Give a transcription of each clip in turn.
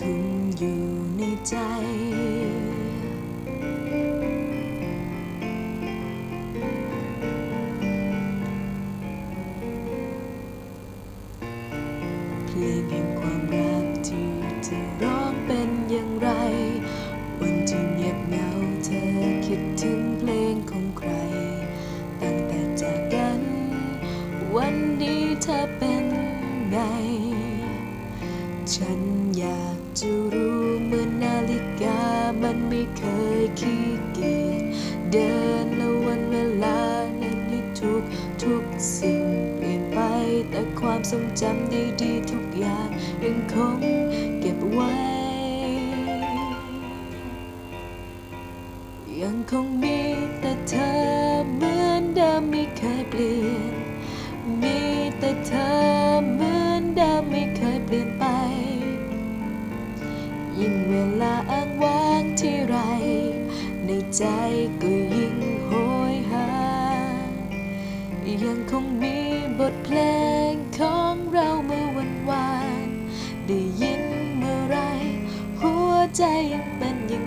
ยังทุ่มอยู่ในใจ เพลงแห่งความรักที่เธอร้องเป็นอย่างไร วันที่เงียบเหงาเธอคิดถึงเพลงของใคร ตั้งแต่จากกัน วันนี้เธอเป็นไง ฉันอยาก จะรู้เมือนาฬิกามันไม่เคยขี้เกียจเดินและวันเวลานั้นที่ทุกทุกสิ่งเปลี่ยนไปแต่ความทรงจำดีๆทุกอย่างยังคงเก็บไว้ ยังคงมีแต่เธอเหมือนเดิมไม่เคยเปลี่ยน มีแต่เธอเหมือนเดิมไม่เคยเปลี่ยน ยิ่งเวลาอ้างว้างที่ไร ในใจก็ยิ่งโหยหา ยังคงมีบทเพลงของเราเมื่อวันวาน ได้ยินเมื่อไร หัวใจยังเป็นอย่าง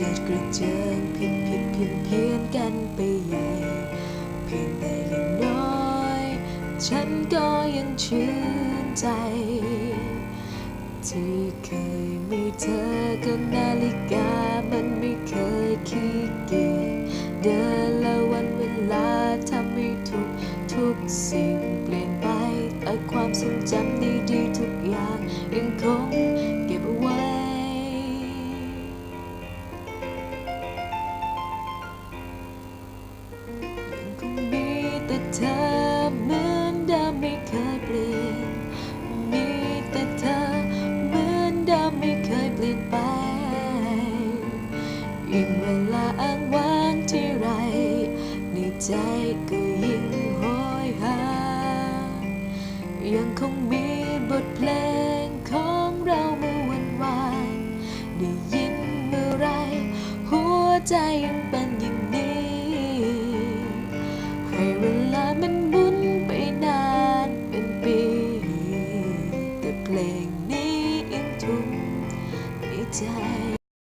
กระเจิดกระเจิงผิดผิดเพี้ยนเพี้ยนกันไปใหญ่ เพียงแต่อย่างน้อย ฉันก็ยังชื่นใจ ที่เคยมีเธอกับนาฬิกามันไม่เคยขี้เกียจเดินและวันเวลาทำให้ทุกทุกสิ่งเปลี่ยนไปแต่ความทรงจำดีๆทุกอย่างยังคง ยิ่งเวลาอ้างว้างที่ไร ในใจก็ยิ่งโหยหา ยังคงมีบทเพลงของเราเมื่อวันวาน ได้ยินเมื่อไร หัวใจยังเป็นอย่าง